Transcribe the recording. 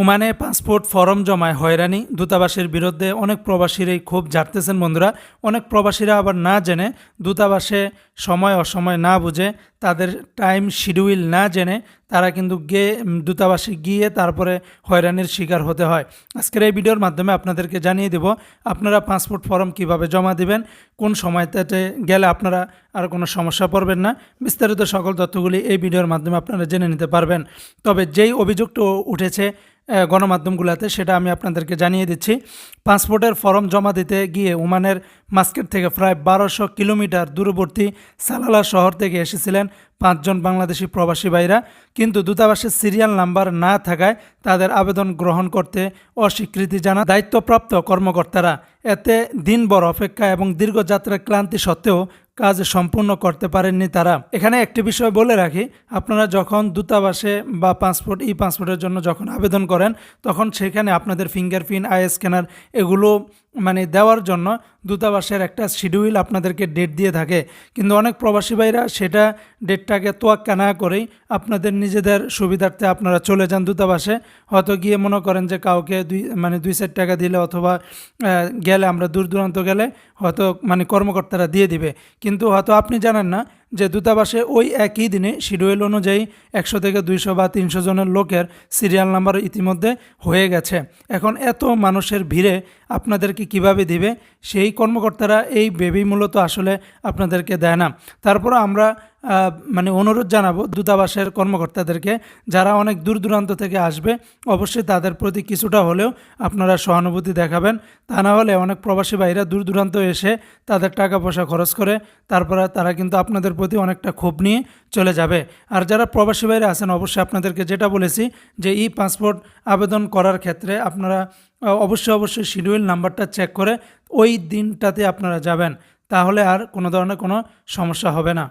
ওমানে passport form জমায় হয়রানি। দূতাবাসের বিরুদ্ধে অনেক প্রবাসীরাই খুব ঝাড়তেছেন বন্ধুরা। অনেক প্রবাসীরা আবার না জেনে দূতাবাসে সময় অসময় না বুঝে তাদের টাইম শিডিউল না জেনে তারা কিন্তু গিয়ে দূতাবাসে গিয়ে তারপরে হয়রানির শিকার হতে হয়। আজকের এই ভিডিওর মাধ্যমে আপনাদেরকে জানিয়ে দেব, আপনারা পাসপোর্ট ফর্ম কীভাবে জমা দিবেন, কোন সময়টাতে গেলে আপনারা আর কোনো সমস্যা পড়বেন না। বিস্তারিত সকল তথ্যগুলি এই ভিডিওর মাধ্যমে আপনারা জেনে নিতে পারবেন। তবে যেই অভিযোগটা উঠেছে গণমাধ্যমগুলোতে, সেটা আমি আপনাদেরকে জানিয়ে দিচ্ছি। পাসপোর্টের ফর্ম জমা দিতে গিয়ে ওমানের মাস্কেট থেকে প্রায় বারোশো কিলোমিটার দূরবর্তী সালালা শহর থেকে এসেছিলেন পাঁচজন বাংলাদেশি প্রবাসী ভাইরা কিন্তু দূতাবাসের সিরিয়াল নাম্বার না থাকায় তাদের আবেদন গ্রহণ করতে অস্বীকৃতি জানা দায়িত্বপ্রাপ্ত কর্মকর্তারা। এতে দিনভর অপেক্ষা এবং দীর্ঘ যাত্রার ক্লান্তি সত্ত্বেও কাজ সম্পূর্ণ করতে পারেননি তারা। এখানে একটি বিষয় বলে রাখি, আপনারা যখন দূতাবাসে বা পাসপোর্ট ই পাসপোর্টের জন্য যখন আবেদন করেন, তখন সেখানে আপনাদের ফিঙ্গারপ্রিন্ট আই স্ক্যানার এগুলো মানে দেওয়ার জন্য দূতাবাসের একটা শিডিউল আপনাদেরকে ডেট দিয়ে থাকে। কিন্তু অনেক প্রবাসী ভাইরা সেটা ডেটটাকে তোয়াক্কা না করেই আপনাদের নিজেদের সুবিধার্থে আপনারা চলে যান দূতাবাসে। হয়তো গিয়ে মনে করেন যে কাউকে দুই মানে দুই চার টাকা দিলে অথবা গেলে, আমরা দূর দূরান্ত গেলে হয়তো মানে কর্মকর্তারা দিয়ে দিবে। কিন্তু হয়তো আপনি জানেন না যে দূতাবাসে ওই একই দিনে শিডিউল অনুযায়ী একশো থেকে দুইশো বা তিনশো জনের লোকের সিরিয়াল নাম্বার ইতিমধ্যে হয়ে গেছে। এখন এত মানুষের ভিড়ে আপনাদেরকে কীভাবে দিবে? সেই কর্মকর্তারা এই বেবি মূলত আসলে আপনাদেরকে দেয় না। তারপর আমরা মানে অনুরোধ জানাব দূতাবাসের কর্মকর্তাদেরকে, যারা অনেক দূর দূরান্ত থেকে আসবে, অবশ্যই তাদের প্রতি কিছুটা হলেও আপনারা সহানুভূতি দেখাবেন। তা না হলে অনেক প্রবাসী ভাইরা দূর দূরান্ত এসে তাদের টাকা পয়সা খরচ করে, তারপরে তারা কিন্তু আপনাদের প্রতি অনেকটা ক্ষোভ নিয়ে চলে যাবে। আর যারা প্রবাসী ভাইরা আছেন, অবশ্যই আপনাদেরকে যেটা বলেছি যে ই পাসপোর্ট আবেদন করার ক্ষেত্রে আপনারা অবশ্যই অবশ্যই শিডিউল নাম্বারটা চেক করে ওই দিনটাতে আপনারা যাবেন। তাহলে আর কোনো ধরনের কোনো সমস্যা হবে না।